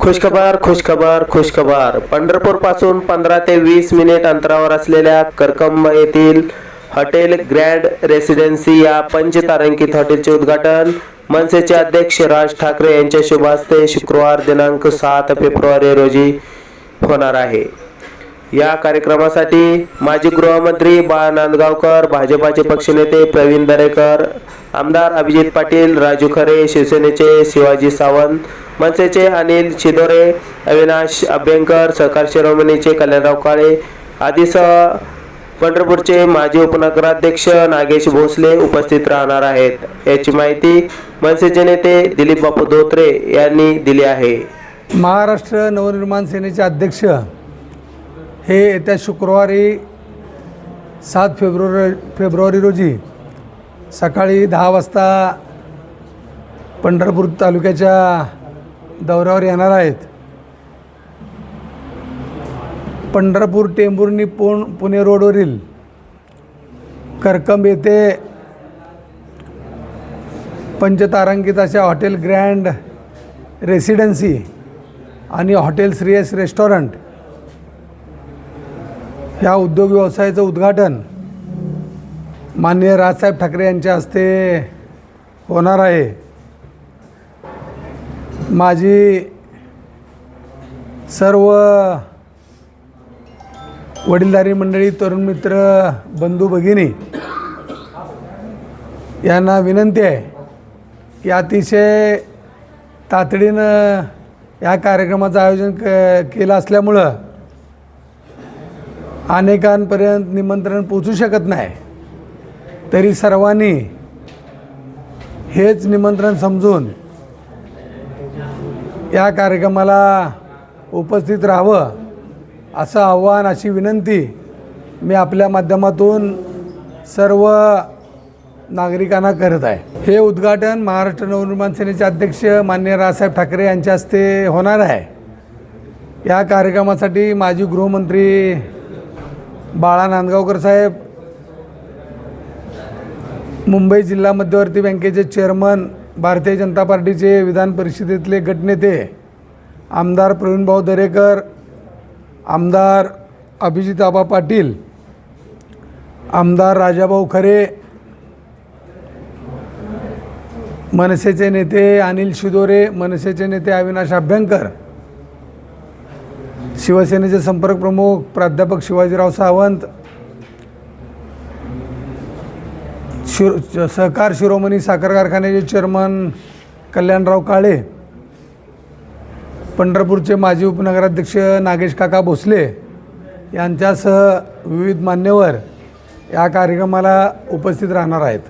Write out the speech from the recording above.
खुशखबर खुशखबर खुशखबर. पंढरपूरपासून पंधरा ते वीस मिनिट अंतरावर असलेल्या करकंब येथील हॉटेल ग्रँड रेसिडेन्सी या पंचतारांकित हॉटेलचे उद्घाटन मनसेचे अध्यक्ष राज ठाकरे यांच्या शुभ हस्ते शुक्रवार दिनांक सात फेब्रुवारी रोजी होणार आहे. या कार्यक्रमासाठी माजी गृहमंत्री बाळा नांदगावकर भाजपाचे पक्षनेते प्रवीण दरेकर आमदार अभिजित पाटील राजू खरे शिवसेनेचे शिवाजी सावंत मनसेचे अनिल शिदोरे अविनाश अभ्यंकर सहकार शिरोमणीचे कल्याणराव काळे आदीसह पंढरपूरचे माजी उपनगराध्यक्ष नागेश भोसले उपस्थित राहणार आहेत. याची माहिती मनसेचे नेते दिलीप बापू धोत्रे यांनी दिली आहे. महाराष्ट्र नवनिर्माण सेनेचे अध्यक्ष हे येत्या शुक्रवारी सात फेब्रुवारी फेब्रुवारी रोजी सकाळी दहा वाजता पंढरपूर तालुक्याच्या दौऱ्यावर येणार आहेत. पंढरपूर टेंभुर्णी पुण पुणे रोडवरील करकंब येथे पंचतारांकित अशा हॉटेल ग्रँड रेसिडेन्सी आणि हॉटेल श्रेयस रेस्टॉरंट ह्या उद्योग व्यवसायाचं उद्घाटन माननीय राजसाहेब ठाकरे यांच्या हस्ते होणार आहे. माझी सर्व वडीलधारी मंडळी तरुण मित्र बंधू भगिनी यांना विनंती आहे की अतिशय तातडीनं या कार्यक्रमाचं आयोजन क केलं असल्यामुळं अनेकांपर्यंत निमंत्रण पोचू शकत नाही. तरी सर्वांनी हेच निमंत्रण समजून या कार्यक्रमाला उपस्थित राहावं असं आव्हान अशी विनंती मी आपल्या माध्यमातून सर्व नागरिकांना करत आहे. हे उद्घाटन महाराष्ट्र नवनिर्माण सेनेचे अध्यक्ष मान्य रावसाहेब ठाकरे यांच्या हस्ते होणार आहे. या कार्यक्रमासाठी माजी गृहमंत्री बाळा नांदगावकर साहेब मुंबई जिल्हा मध्यवर्ती बँकेचे चेअरमन भारतीय जनता पार्टीचे विधान परिषदेतले गटनेते आमदार प्रवीणभाऊ दरेकर आमदार अभिजित आबा पाटील आमदार राजाभाऊ खरे मनसेचे नेते अनिल शिदोरे मनसेचे नेते अविनाश अभ्यंकर शिवसेनेचे संपर्क प्रमुख प्राध्यापक शिवाजीराव सावंत शिर सहकार शिरोमणी साखर कारखान्याचे चेअरमन कल्याणराव काळे पंढरपूरचे माजी उपनगराध्यक्ष नागेश काका भोसले यांच्यासह विविध मान्यवर या कार्यक्रमाला उपस्थित राहणार आहेत.